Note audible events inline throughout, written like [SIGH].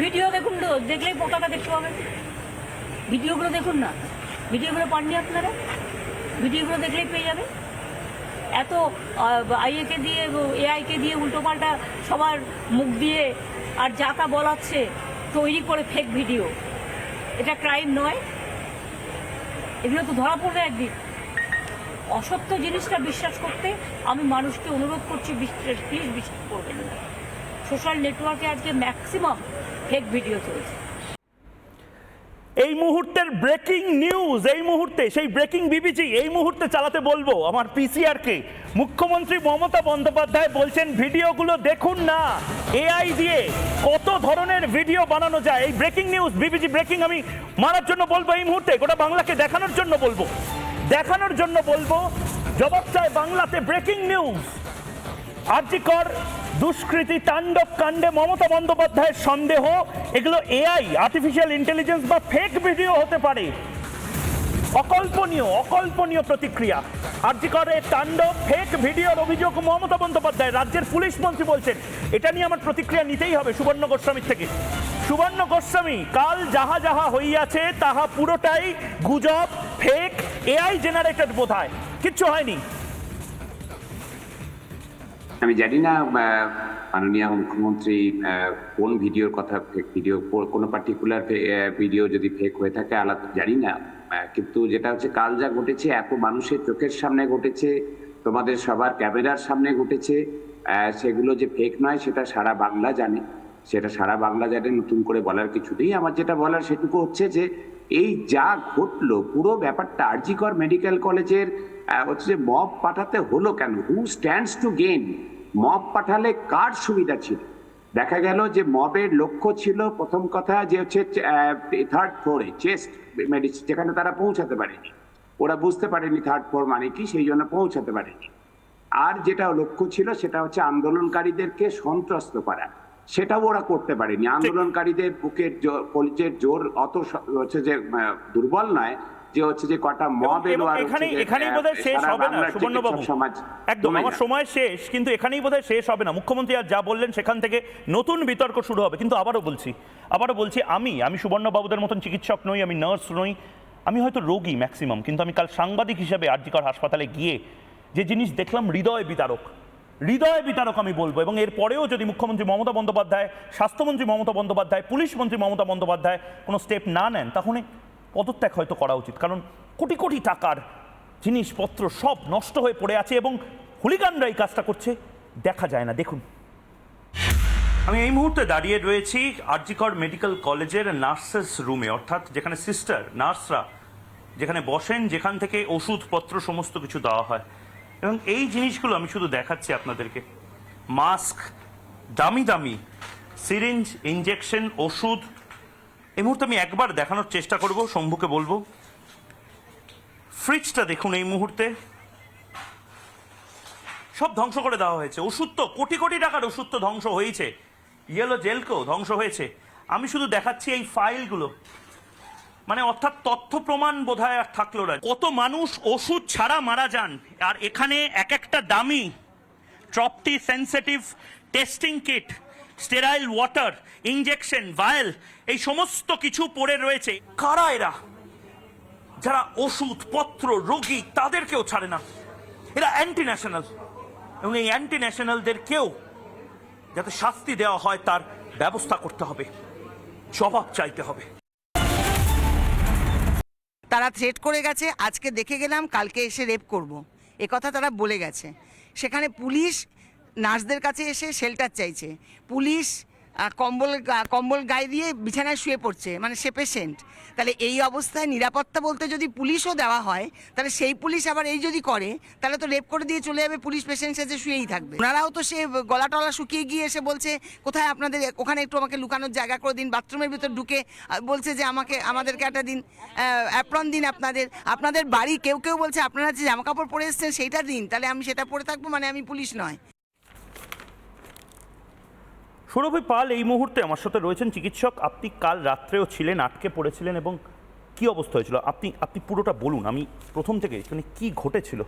Video দেখুন তো, দেখলেই পতাকা দেখতে পাবেন। ভিডিওগুলো দেখুন না। ভিডিওগুলো পাননি আপনারা? ভিডিওগুলো দেখলেই পেয়ে যাবে এত আইএকে দিয়ে, এআইকে দিয়ে উল্টোপাল্টা সবার মুখ দিয়ে আর যা তা বলাচ্ছে তৈরি করে ফেক ভিডিও এটা ক্রাইম নয়। এগুলো তো ধরা পড়বে একদিন। অসত্য জিনিসটা বিশ্বাস করতে আমি মানুষকে অনুরোধ করছি প্লিজ বিশ্বাস করবেন না। সোশ্যাল নেটওয়ার্কে আজকে ম্যাক্সিমাম ফেক ভিডিও চলছে। এই মুহূর্তের ব্রেকিং নিউজ এই মুহূর্তে, সেই ব্রেকিং বিবিজি এই মুহূর্তে চালাতে বলব আমার পিসিআরকে মুখ্যমন্ত্রী মমতা বন্দ্যোপাধ্যায় বলছেন, ভিডিওগুলো দেখুন না। এআই দিয়ে কত ধরনের ভিডিও বানানো যায়? এই ব্রেকিং নিউজ বিবিজি ব্রেকিং আমি মারার জন্য বলব এই মুহূর্তে, গোটা বাংলাকে দেখানোর জন্য বলব। দেখানোর জন্য বলব, জবাব চায় বাংলাতে ব্রেকিং নিউজ আর্যিকর দুষ্কৃতি, তাণ্ডব, কাণ্ডে মমতা বন্দ্যোপাধ্যায়ের সন্দেহ, এগুলো এআই আর্টিফিশিয়াল ইন্টেলিজেন্স বা ফেক ভিডিও হতে পারে। অকল্পনীয় অকল্পনীয় প্রতিক্রিয়া। আর্যিকরের তাণ্ডব ফেক ভিডিওর অভিযোগ মমতা বন্দ্যোপাধ্যায়, রাজ্যের পুলিশ মন্ত্রী বলছেন। এটা নিয়ে আমার প্রতিক্রিয়া নিতেই হবে সুবর্ণ গোস্বামীর থেকে। সুবর্ণ গোস্বামী, কাল যাহা যাহা হইয়াছে, তাহা পুরোটাই গুজব ফেক এআই জেনারেটেড বোধ হয়। কিচ্ছু হয়নি। আমি জানি না মাননীয় মুখ্যমন্ত্রী কোন ভিডিওর কথা, ভিডিও, কোনো পার্টিকুলার ভিডিও যদি ফেক হয়ে থাকে, আলাদা, জানি না। কিন্তু যেটা হচ্ছে, কাল যা ঘটেছে, এত মানুষের চোখের সামনে ঘটেছে, তোমাদের সবার ক্যামেরার সামনে ঘটেছে সেগুলো যে ফেক নয়, সেটা সারা বাংলা জানে। সেটা সারা বাংলা জানে, নতুন করে বলার কিছু নেই। আমার যেটা বলার সেটুকু হচ্ছে যে, এই যা ঘটলো, পুরো ব্যাপারটা আরজিকর মেডিকেল কলেজের হচ্ছে মব পাঠাতে হলো কেন? Who stands to gain mob পাঠালে কার সুবিধা ছিল? দেখা গেল যে মবের লক্ষ্য ছিল প্রথম কথা যে হচ্ছে থার্ড ফ্লোরে চেস্ট মেডিসিন যেখানে তারা পৌঁছাতে পারেনি। ওরা বুঝতে পারেনি থার্ড ফ্লোর মানে কি সেই জন্য পৌঁছাতে পারেনি। আর যেটা লক্ষ্য ছিল সেটা হচ্ছে আন্দোলনকারীদেরকে সন্ত্রস্ত করা। সেটাও ওরা করতে পারেনি। আন্দোলনকারীদের বুকের জোর কলিজের জোর অত হচ্ছে যে দুর্বল নয় যে হচ্ছে যে কটা মব এলো আর এখানে এখানেই বোধহয় শেষ হবে না সুবর্ণবাবু একদম আমার সময় শেষ কিন্তু এখানেই বোধহয় শেষ হবে না। মুখ্যমন্ত্রী আর যা বললেন সেখান থেকে নতুন বিতর্ক শুরু হবে কিন্তু আবারও বলছি আবারও বলছি আমি আমি সুবর্ণবাবুদের মতন চিকিৎসক নই আমি নার্স নই আমি হয়তো রোগী ম্যাক্সিমাম কিন্তু আমি কাল সাংবাদিক হিসেবে আরজিকর হাসপাতালে গিয়ে যে জিনিস দেখলাম হৃদয় বিতারক। হৃদয় বিতারক আমি বলব এবং এরপরেও যদি মুখ্যমন্ত্রী মমতা বন্দ্যোপাধ্যায় স্বাস্থ্যমন্ত্রী মমতা বন্দ্যোপাধ্যায় পুলিশ মন্ত্রী মমতা বন্দ্যোপাধ্যায় কোনো স্টেপ না নেন তাহলে পদত্যাগ হয়তো করা উচিত। কারণ কোটি কোটি টাকার জিনিসপত্র সব নষ্ট হয়ে পড়ে আছে এবং হুলিগানরা এই কাজটা করছে, দেখা যায় না। দেখুন। আমি এই মুহূর্তে দাঁড়িয়ে রয়েছি আরজিকর মেডিকেল কলেজের নার্সেস রুমে, অর্থাৎ যেখানে সিস্টার, নার্সরা যেখানে বসেন, যেখান থেকে ওষুধপত্র সমস্ত কিছু দেওয়া হয়। এবং এই জিনিসগুলো আমি শুধু দেখাচ্ছি আপনাদেরকে। মাস্ক, দামি দামি, সিরিঞ্জ ইঞ্জেকশন ওষুধ এই মুহূর্তে আমি একবার দেখানোর চেষ্টা করব, শম্ভুকে বলব। ফ্রিজটা দেখুন এই মুহূর্তে। সব ধ্বংস করে দেওয়া হয়েছে। ওষুধ তো কোটি কোটি টাকার ওষুধ তো ধ্বংস হয়েছে। ইয়েলো জেলকেও ধ্বংস হয়েছে। আমি শুধু দেখাচ্ছি এই ফাইলগুলো মানে অর্থাৎ তথ্য প্রমাণ বোধ হয় আর থাকল না। কত মানুষ ওষুধ ছাড়া মারা যান। আর এখানে এক একটা দামি trop T sensitive testing kit sterile water injection vial, এই সমস্ত কিছু পড়ে রয়েছে। কারা এরা? যারা ওষুধ, পত্র, রোগী, তাদেরকেও ছাড়ে না। এরা অ্যান্টি ন্যাশনাল এবং এই অ্যান্টি ন্যাশনালদেরকেও যাতে শাস্তি দেওয়া হয়, তার ব্যবস্থা করতে হবে। জবাব চাইতে হবে। তারা থ্রেট করে গেছে, আজকে দেখে গেলাম, কালকে এসে রেপ করব। কথা তারা বলে গেছে। সেখানে পুলিশ নার্সদের কাছে এসে শেল্টার চাইছে। পুলিশ কম্বল কম্বল গায়ে দিয়ে বিছানায় শুয়ে পড়ছে মানে সে পেশেন্ট তাহলে এই অবস্থায় নিরাপত্তা বলতে যদি পুলিশও দেওয়া হয়, তাহলে সেই পুলিশ আবার এই যদি করে, তাহলে তো রেপ করে দিয়ে চলে যাবে, পুলিশ পেশেন্ট সেজে শুয়েই থাকবে। ওনারাও তো সে গলা টলা শুকিয়ে গিয়ে এসে বলছে, কোথায় আপনাদের, ওখানে একটু আমাকে লুকানোর জায়গা করে দিন বাথরুমের ভিতর ঢুকে বলছে যে আমাকে, আমাদেরকে একটা দিন অ্যাপ্রন দিন আপনাদের আপনাদের বাড়ি, কেউ কেউ বলছে, আপনারা যে জামা কাপড় পরে এসছেন, সেইটা দিন, তাহলে আমি সেটা পরে থাকব মানে আমি পুলিশ নয়। সুরভি পাল এই মুহূর্তে আমার সাথে রয়েছেন চিকিৎসক। আপনি কাল রাত্রেও ছিলেন আটকে পড়েছিলেন এবং কি অবস্থা হয়েছিল? আপনি আপনি পুরোটা বলুন আমি প্রথম থেকে মানে কি ঘটেছিল?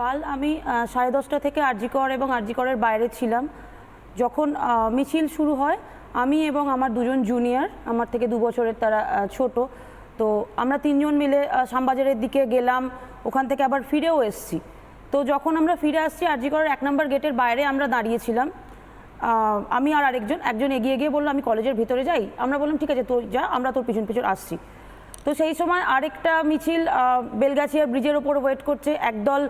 কাল আমি সাড়ে দশটা থেকে আরজিকর এবং আরজিকরের বাইরে ছিলাম। যখন মিছিল শুরু হয় আমি এবং আমার দুজন জুনিয়র আমার থেকে দু বছরের তারা ছোট তো আমরা তিনজন মিলে আহ, শ্যামবাজারের দিকে গেলাম ওখান থেকে আবার ফিরেও এসেছি। তো যখন আমরা ফিরে আসছি আরজিকরের এক নম্বর গেটের বাইরে আমরা দাঁড়িয়েছিলাম আমি আর আরেকজন, একজন এগিয়ে গিয়ে বলল, আমি কলেজের ভিতরে যাই। আমরা বললাম, ঠিক আছে তো যা, আমরা তোর পিছন পিছন আসছি। তো সেই সময় আরেকটা মিছিল বেলগাছিয়া ব্রিজের ওপর ওয়েট করছে। একদল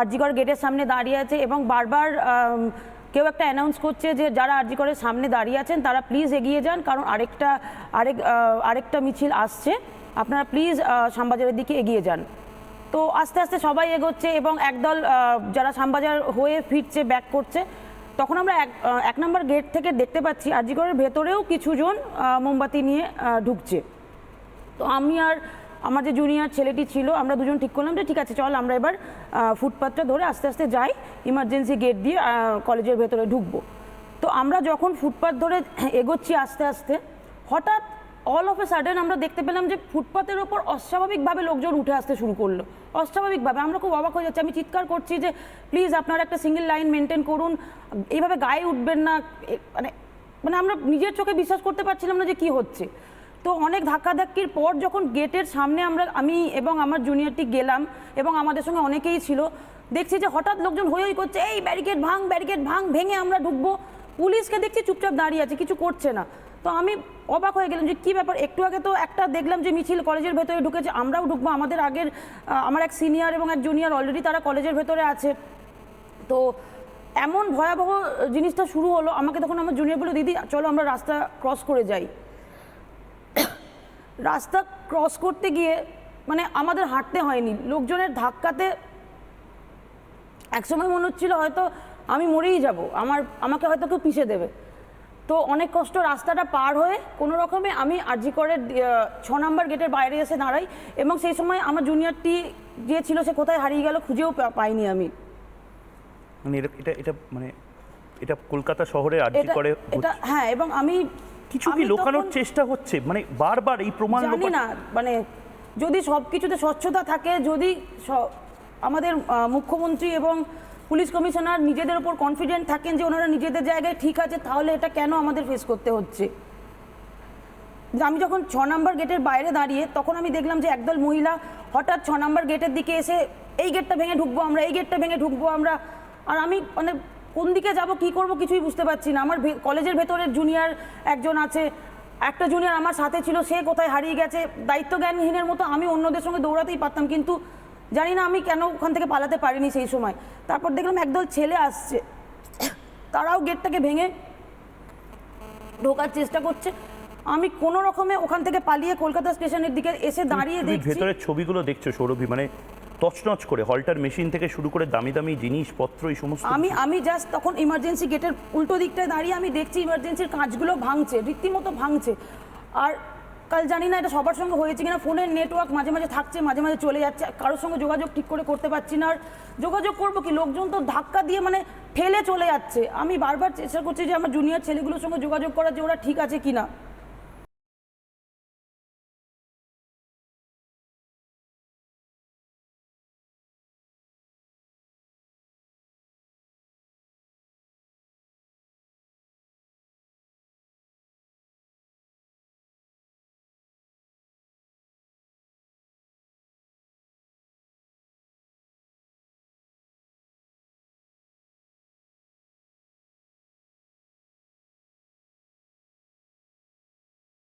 আরজিকর গেটের সামনে দাঁড়িয়ে আছে এবং বারবার কেউ একটা অ্যানাউন্স করছে যে, যারা আরজিকরের সামনে দাঁড়িয়ে আছেন, তারা প্লিজ এগিয়ে যান, কারণ আরেকটা, আরেক আরেকটা মিছিল আসছে। আপনারা প্লিজ শ্যামবাজারের দিকে এগিয়ে যান। তো আস্তে আস্তে সবাই এগোচ্ছে এবং একদল যারা শ্যামবাজার হয়ে ফিরছে ব্যাক করছে তখন আমরা এক এক নম্বর গেট থেকে দেখতে পাচ্ছি আজিগড়ের ভেতরেও কিছুজন মোমবাতি নিয়ে ঢুকছে। তো আমি আর আমার যে জুনিয়র ছেলেটি ছিল, আমরা দুজন ঠিক করলাম যে ঠিক আছে, চল আমরা এবার ফুটপাথটা ধরে আস্তে আস্তে যাই ইমার্জেন্সি গেট দিয়ে কলেজের ভেতরে ঢুকবো। তো আমরা যখন ফুটপাথ ধরে এগোচ্ছি আস্তে আস্তে, হঠাৎ অল অফ এ সাডেন আমরা দেখতে পেলাম যে ফুটপাথের ওপর অস্বাভাবিকভাবে লোকজন উঠে আসতে শুরু করল। অস্বাভাবিকভাবে। আমরা খুব অবাক হয়ে যাচ্ছি। আমি চিৎকার করছি যে প্লিজ আপনারা একটা সিঙ্গেল লাইন মেনটেন করুন। এইভাবে গায়ে উঠবেন না। মানে মানে আমরা নিজের চোখে বিশ্বাস করতে পারছিলাম না যে কি হচ্ছে। তো অনেক ধাক্কাধাক্কির পর যখন গেটের সামনে আমরা, আমি এবং আমার জুনিয়রটি গেলাম এবং আমাদের সঙ্গে অনেকেই ছিল, দেখছি যে হঠাৎ লোকজন হই করছে, এই ব্যারিকেড ভাঙ ব্যারিকেড ভাঙ, ভেঙে আমরা ঢুকবো। পুলিশকে দেখছি চুপচাপ দাঁড়িয়ে আছে, কিছু করছে না। তো আমি অবাক হয়ে গেলাম যে কী ব্যাপার? একটু আগে তো একটা দেখলাম যে মিছিল কলেজের ভেতরে ঢুকেছে, আমরাও ঢুকবো। আমাদের আগের আমার এক সিনিয়র এবং এক জুনিয়র অলরেডি তারা কলেজের ভেতরে আছে। তো এমন ভয়াবহ জিনিসটা শুরু হলো। আমাকে তখন আমার জুনিয়র বলে দিদি, চলো আমরা রাস্তা ক্রস করে যাই। [COUGHS] রাস্তা ক্রস করতে গিয়ে মানে আমাদের হাঁটতে হয়নি। লোকজনের ধাক্কাতে একসময় মনে হচ্ছিল হয়তো আমি মরেই যাব। আমার, আমাকে হয়তো কেউ পিষে দেবে। তো অনেক কষ্ট রাস্তাটা পার হয়ে কোনো রকমে আমি আরজিকরের আহ, ছ নম্বর গেটের বাইরে এসে দাঁড়াই এবং সেই সময় আমার জুনিয়রটি যে ছিল সে কোথায় হারিয়ে গেল খুঁজেও পাইনি আমি। মানে এটা এটা মানে এটা কলকাতা শহরে আর্জি করে এটা হ্যাঁ এবং আমি কিছু কি লোকানোর চেষ্টা হচ্ছে? মানে বারবার এই প্রমাণ জানি না মানে যদি সব কিছুতে স্বচ্ছতা থাকে যদি আমাদের মুখ্যমন্ত্রী এবং পুলিশ কমিশনার নিজেদের উপর কনফিডেন্ট থাকেন যে ওনারা নিজেদের জায়গায় ঠিক আছে, তাহলে এটা কেন আমাদের ফেস করতে হচ্ছে? আমি যখন ছ নম্বর গেটের বাইরে দাঁড়িয়ে, তখন আমি দেখলাম যে একদল মহিলা হঠাৎ ছ নম্বর গেটের দিকে এসে এই গেটটা ভেঙে ঢুকবো আমরা, এই গেটটা ভেঙে ঢুকবো আমরা। আর আমি মানে কোন দিকে যাব, কি করব কিছুই বুঝতে পারছি না। আমার কলেজের ভেতরের জুনিয়র একজন আছে, একটা জুনিয়র আমার সাথে ছিল, সে কোথায় হারিয়ে গেছে দায়িত্ব জ্ঞানহীনের মতো আমি অন্যদের সঙ্গে দৌড়াতেই পারতাম। কিন্তু জানি না আমি কেন ওখান থেকে পালাতে পারিনি সেই সময়। তারপর দেখলাম একদল ছেলে আসছে। তারাও গেটটাকে ভেঙে ঢোকার চেষ্টা করছে। আমি কোনো রকমে ওখান থেকে পালিয়ে কলকাতা স্টেশনের দিকে এসে দাঁড়িয়ে দেখছি। ভেতরের ছবিগুলো দেখছ সৌরভী মানে তছনছ করে হল্টার মেশিন থেকে শুরু করে দামি দামি জিনিসপত্র এই সমস্ত আমি আমি জাস্ট তখন ইমার্জেন্সি গেটের উল্টো দিকটায় দাঁড়িয়ে আমি দেখছি ইমার্জেন্সির কাঁচগুলো ভাঙছে রীতিমতো ভাঙছে। আর কাল জানি না এটা সবার সঙ্গে হয়েছে কিনা, ফোনের নেটওয়ার্ক মাঝে মাঝে থাকছে, মাঝে মাঝে চলে যাচ্ছে কারোর সঙ্গে যোগাযোগ ঠিক করে করতে পারছি না। আর যোগাযোগ করব কি, লোকজন তো ধাক্কা দিয়ে মানে ঠেলে চলে যাচ্ছে। আমি বারবার চেষ্টা করছি যে আমার জুনিয়র ছেলেগুলোর সঙ্গে যোগাযোগ করার যে ওরা ঠিক আছে কিনা।